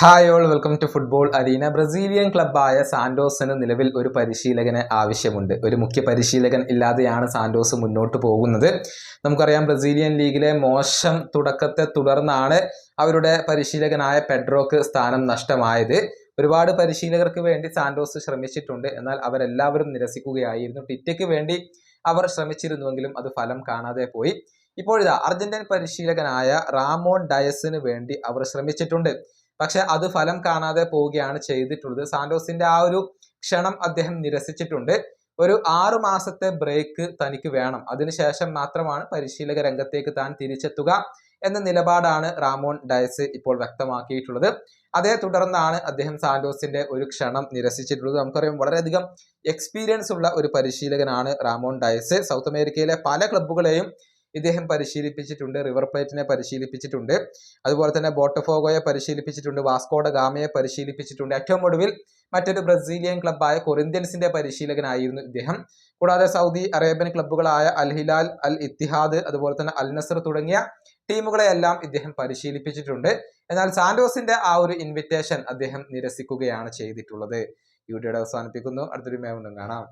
Hi all welcome to football arena Brazilian ക്ലബ്ബായ സാന്റോസിന് നിലവിൽ ഒരു പരിശീലകന് ആവശ്യമുണ്ട്. ഒരു മുഖ്യ പരിശീലകൻ ഇല്ലാതെയാണ് സാന്റോസ് മുന്നോട്ട് പോകുന്നത്. നമുക്കറിയാം ബ്രസീലിയൻ ലീഗിലെ മോശം തുടക്കത്തെ തുടർന്നാണ് അവരുടെ പരിശീലകനായ പെഡ്രോക്ക് സ്ഥാനം നഷ്ടമായത്. ഒരുപാട് പരിശീലകർക്ക് വേണ്ടി സാന്റോസ് ശ്രമിച്ചിട്ടുണ്ട്. എന്നാൽ അവരെല്ലാവരും നിരസിക്കുകയായിരുന്നു. ടിറ്റയ്ക്ക് വേണ്ടി അവർ ശ്രമിച്ചിരുന്നുവെങ്കിലും അത് ഫലം കാണാതെ പോയി. ഇപ്പോഴിതാ അർജന്റീൻ പരിശീലകനായ റാമോൺ ഡയസിന് വേണ്ടി അവർ ശ്രമിച്ചിട്ടുണ്ട്. പക്ഷെ അത് ഫലം കാണാതെ പോവുകയാണ് ചെയ്തിട്ടുള്ളത്. സാന്റോസിന്റെ ആ ഒരു ക്ഷണം അദ്ദേഹം നിരസിച്ചിട്ടുണ്ട്. ഒരു ആറു മാസത്തെ ബ്രേക്ക് തനിക്ക് വേണം. അതിനുശേഷം മാത്രമാണ് പരിശീലക രംഗത്തേക്ക് താൻ തിരിച്ചെത്തുക എന്ന നിലപാടാണ് റാമോൺ ഡയസ് ഇപ്പോൾ വ്യക്തമാക്കിയിട്ടുള്ളത്. അതേ തുടർന്നാണ് അദ്ദേഹം സാന്റോസിന്റെ ഒരു ക്ഷണം നിരസിച്ചിട്ടുള്ളത്. നമുക്കറിയാം വളരെയധികം എക്സ്പീരിയൻസ് ഉള്ള ഒരു പരിശീലകനാണ് റാമോൺ ഡയസ്. സൗത്ത് അമേരിക്കയിലെ പല ക്ലബ്ബുകളെയും ഇദ്ദേഹം പരിശീലിപ്പിച്ചിട്ടുണ്ട് റിവർ പ്ലേറ്റിനെ പരിശീലിപ്പിച്ചിട്ടുണ്ട് അതുപോലെ തന്നെ ബോട്ടഫോഗോയെ പരിശീലിപ്പിച്ചിട്ടുണ്ട് വാസ്കോഡ ഗാമയെ പരിശീലിപ്പിച്ചിട്ടുണ്ട്. ഏറ്റവും ഒടുവിൽ മറ്റൊരു ബ്രസീലിയൻ ക്ലബ്ബായ കൊറിന്ത്യൻസിന്റെ പരിശീലകനായിരുന്നു ഇദ്ദേഹം. കൂടാതെ സൗദി അറേബ്യൻ ക്ലബ്ബുകളായ അൽ ഹിലാൽ അൽ ഇത്തിഹാദ് അതുപോലെ തന്നെ അൽ നസർ തുടങ്ങിയ ടീമുകളെയെല്ലാം ഇദ്ദേഹം പരിശീലിപ്പിച്ചിട്ടുണ്ട്. എന്നാൽ സാന്റോസിന്റെ ആ ഒരു ഇൻവിറ്റേഷൻ അദ്ദേഹം നിരസിക്കുകയാണ് ചെയ്തിട്ടുള്ളത്. ഈ അവസാനിപ്പിക്കുന്നു. അടുത്തൊരു മേമുണ്ടും കാണാം.